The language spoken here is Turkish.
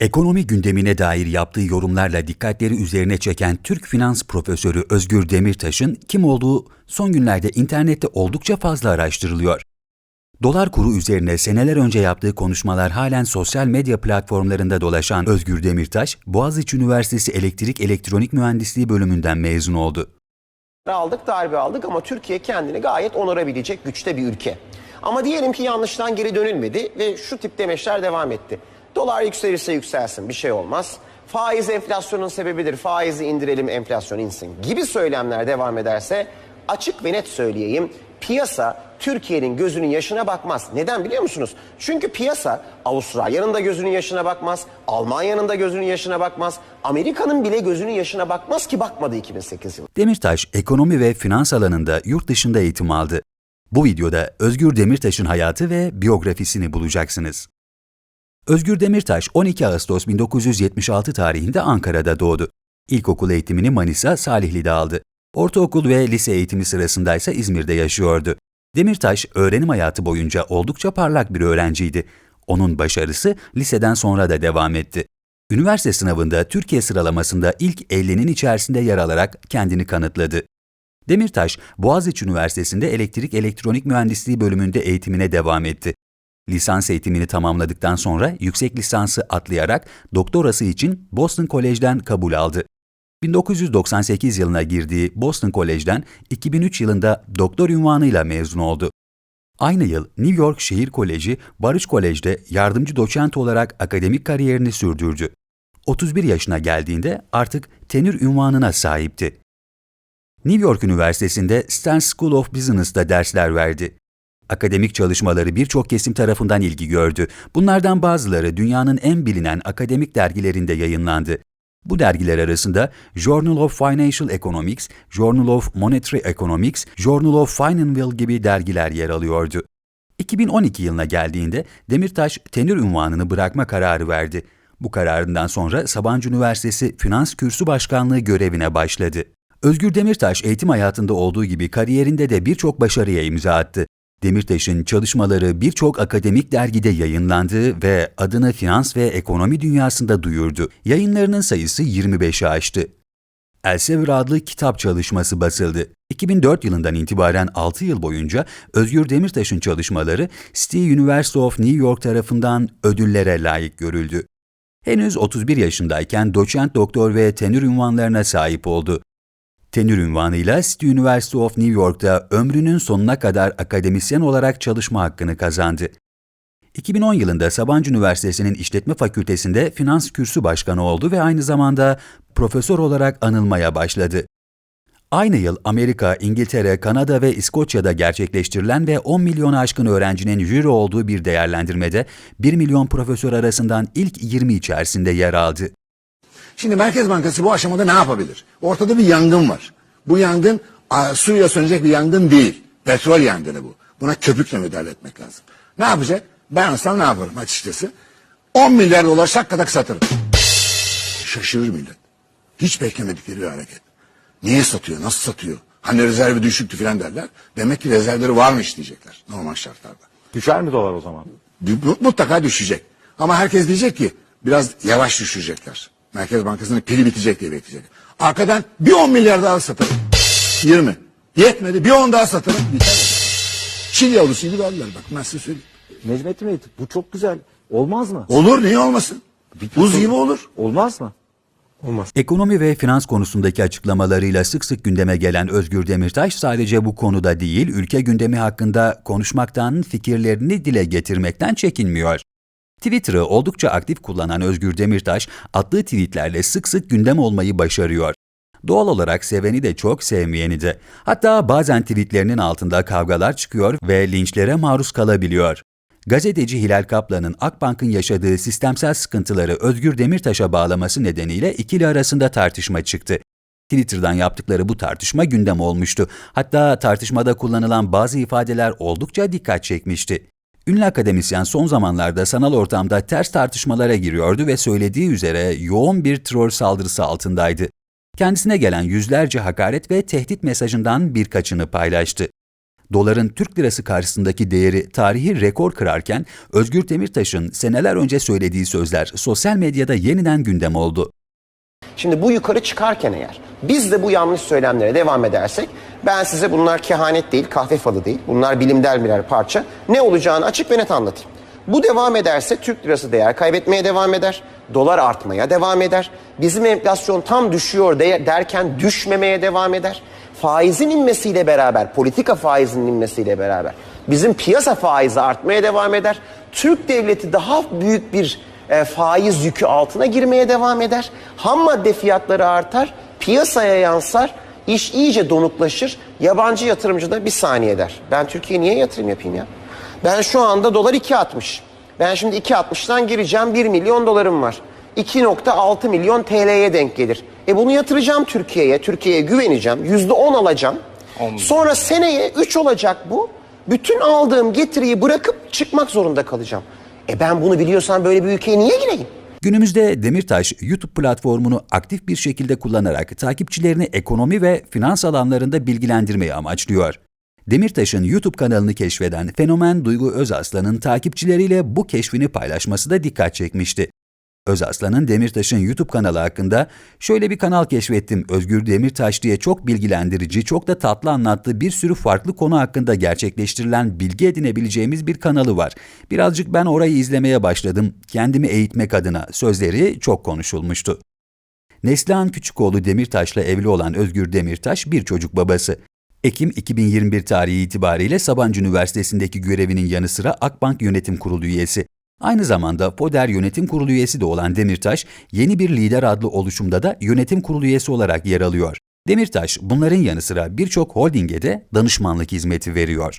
Ekonomi gündemine dair yaptığı yorumlarla dikkatleri üzerine çeken Türk finans profesörü Özgür Demirtaş'ın kim olduğu son günlerde internette oldukça fazla araştırılıyor. Dolar kuru üzerine seneler önce yaptığı konuşmalar halen sosyal medya platformlarında dolaşan Özgür Demirtaş, Boğaziçi Üniversitesi Elektrik Elektronik Mühendisliği bölümünden mezun oldu. aldık, darbe aldık ama Türkiye kendini gayet onarabilecek güçte bir ülke. Ama diyelim ki yanlıştan geri dönülmedi ve şu tip demeçler devam etti. Dolar yükselirse yükselsin bir şey olmaz. Faiz enflasyonun sebebidir. Faizi indirelim enflasyon insin gibi söylemler devam ederse açık ve net söyleyeyim. Piyasa Türkiye'nin gözünün yaşına bakmaz. Neden biliyor musunuz? Çünkü piyasa Avustralya'nın da gözünün yaşına bakmaz. Almanya'nın da gözünün yaşına bakmaz. Amerika'nın bile gözünün yaşına bakmaz ki bakmadı 2008 yılında. Demirtaş, ekonomi ve finans alanında yurt dışında eğitim aldı. Bu videoda Özgür Demirtaş'ın hayatı ve biyografisini bulacaksınız. Özgür Demirtaş 12 Ağustos 1976 tarihinde Ankara'da doğdu. İlkokul eğitimini Manisa, Salihli'de aldı. Ortaokul ve lise eğitimi sırasında ise İzmir'de yaşıyordu. Demirtaş öğrenim hayatı boyunca oldukça parlak bir öğrenciydi. Onun başarısı liseden sonra da devam etti. Üniversite sınavında Türkiye sıralamasında ilk 50'nin içerisinde yer alarak kendini kanıtladı. Demirtaş, Boğaziçi Üniversitesi'nde Elektrik Elektronik Mühendisliği bölümünde eğitimine devam etti. Lisans eğitimini tamamladıktan sonra yüksek lisansı atlayarak doktorası için Boston College'den kabul aldı. 1998 yılına girdiği Boston College'den 2003 yılında doktor unvanıyla mezun oldu. Aynı yıl New York Şehir Koleji Barış Kolej'de yardımcı doçent olarak akademik kariyerini sürdürdü. 31 yaşına geldiğinde artık tenür unvanına sahipti. New York Üniversitesi'nde Stern School of Business'ta dersler verdi. Akademik çalışmaları birçok kesim tarafından ilgi gördü. Bunlardan bazıları dünyanın en bilinen akademik dergilerinde yayınlandı. Bu dergiler arasında Journal of Financial Economics, Journal of Monetary Economics, Journal of Finance gibi dergiler yer alıyordu. 2012 yılına geldiğinde Demirtaş tenür unvanını bırakma kararı verdi. Bu kararından sonra Sabancı Üniversitesi Finans Kürsü Başkanlığı görevine başladı. Özgür Demirtaş eğitim hayatında olduğu gibi kariyerinde de birçok başarıya imza attı. Demirtaş'ın çalışmaları birçok akademik dergide yayınlandı ve adını finans ve ekonomi dünyasında duyurdu. Yayınlarının sayısı 25'i aştı. Elsevier adlı kitap çalışması basıldı. 2004 yılından itibaren 6 yıl boyunca Özgür Demirtaş'ın çalışmaları City University of New York tarafından ödüllere layık görüldü. Henüz 31 yaşındayken doçent doktor ve tenür unvanlarına sahip oldu. Tenür unvanıyla City University of New York'ta ömrünün sonuna kadar akademisyen olarak çalışma hakkını kazandı. 2010 yılında Sabancı Üniversitesi'nin İşletme Fakültesi'nde finans kürsü başkanı oldu ve aynı zamanda profesör olarak anılmaya başladı. Aynı yıl Amerika, İngiltere, Kanada ve İskoçya'da gerçekleştirilen ve 10 milyonu aşkın öğrencinin jüri olduğu bir değerlendirmede 1 milyon profesör arasından ilk 20 içerisinde yer aldı. Şimdi Merkez Bankası bu aşamada ne yapabilir? Ortada bir yangın var. Bu yangın a, suyla sönecek bir yangın değil. Petrol yangını bu. Buna köpükle müdahale etmek lazım. Ne yapacak? Ben olsam ne yaparım açıkçası? 10 milyar dolar şakkadak satırım. Şaşırır millet. Hiç beklemedikleri bir hareket. Niye satıyor? Nasıl satıyor? Hani rezervi düşüktü filan derler. Demek ki rezervleri varmış diyecekler normal şartlarda. Düşer mi dolar o zaman? Mutlaka düşecek. Ama herkes diyecek ki biraz yavaş düşecekler. Merkez Bankası'nın pili bitecek diye bekleyecek. Arkadan bir 10 milyar daha satarım. 20. Yetmedi bir 10 daha satarım. Biter. Çil yavrusu gibi aldılar bak ben size söyleyeyim. Necmettin Bey bu çok güzel. Olmaz mı? Olur niye olmasın? Buz gibi olur. Olmaz mı? Ekonomi ve finans konusundaki açıklamalarıyla sık sık gündeme gelen Özgür Demirtaş sadece bu konuda değil, ülke gündemi hakkında konuşmaktan, fikirlerini dile getirmekten çekinmiyor. Twitter'ı oldukça aktif kullanan Özgür Demirtaş, attığı tweetlerle sık sık gündem olmayı başarıyor. Doğal olarak seveni de çok, sevmeyeni de. Hatta bazen tweetlerinin altında kavgalar çıkıyor ve linçlere maruz kalabiliyor. Gazeteci Hilal Kaplan'ın Akbank'ın yaşadığı sistemsel sıkıntıları Özgür Demirtaş'a bağlaması nedeniyle ikili arasında tartışma çıktı. Twitter'dan yaptıkları bu tartışma gündem olmuştu. Hatta tartışmada kullanılan bazı ifadeler oldukça dikkat çekmişti. Ünlü akademisyen son zamanlarda sanal ortamda ters tartışmalara giriyordu ve söylediği üzere yoğun bir troll saldırısı altındaydı. Kendisine gelen yüzlerce hakaret ve tehdit mesajından birkaçını paylaştı. Doların Türk lirası karşısındaki değeri tarihi rekor kırarken Özgür Demirtaş'ın seneler önce söylediği sözler sosyal medyada yeniden gündem oldu. Şimdi bu yukarı çıkarken eğer biz de bu yanlış söylemlere devam edersek ben size bunlar kehanet değil, kahve falı değil. Bunlar bilimsel birer parça. Ne olacağını açık ve net anlatayım. Bu devam ederse Türk lirası değer kaybetmeye devam eder. Dolar artmaya devam eder. Bizim enflasyon tam düşüyor de- derken düşmemeye devam eder. Faizin inmesiyle beraber, politika faizinin inmesiyle beraber bizim piyasa faizi artmaya devam eder. Türk devleti daha büyük bir e, faiz yükü altına girmeye devam eder. Ham madde fiyatları artar, piyasaya yansar, iş iyice donuklaşır. Yabancı yatırımcı da bir saniye der. Ben Türkiye'ye niye yatırım yapayım ya? Ben şu anda dolar 2.60. Ben şimdi 2.60'dan gireceğim 1 milyon dolarım var. 2.6 milyon TL'ye denk gelir. E bunu yatıracağım Türkiye'ye. Türkiye'ye güveneceğim. %10 alacağım. Sonra seneye 3 olacak bu. Bütün aldığım getiriyi bırakıp çıkmak zorunda kalacağım. E ben bunu biliyorsam böyle bir ülkeye niye gireyim? Günümüzde Demirtaş YouTube platformunu aktif bir şekilde kullanarak takipçilerini ekonomi ve finans alanlarında bilgilendirmeyi amaçlıyor. Demirtaş'ın YouTube kanalını keşfeden fenomen Duygu Özaslan'ın takipçileriyle bu keşfini paylaşması da dikkat çekmişti. Özaslan'ın Demirtaş'ın YouTube kanalı hakkında şöyle bir kanal keşfettim Özgür Demirtaş diye çok bilgilendirici, çok da tatlı anlattığı bir sürü farklı konu hakkında gerçekleştirilen bilgi edinebileceğimiz bir kanalı var. Birazcık ben orayı izlemeye başladım, kendimi eğitmek adına sözleri çok konuşulmuştu. Neslihan Küçükoğlu Demirtaş'la evli olan Özgür Demirtaş bir çocuk babası. Ekim 2021 tarihi itibariyle Sabancı Üniversitesi'ndeki görevinin yanı sıra Akbank Yönetim Kurulu üyesi. Aynı zamanda Poder Yönetim Kurulu üyesi de olan Demirtaş, Yeni Bir Lider adlı oluşumda da yönetim kurulu üyesi olarak yer alıyor. Demirtaş, bunların yanı sıra birçok holdinge de danışmanlık hizmeti veriyor.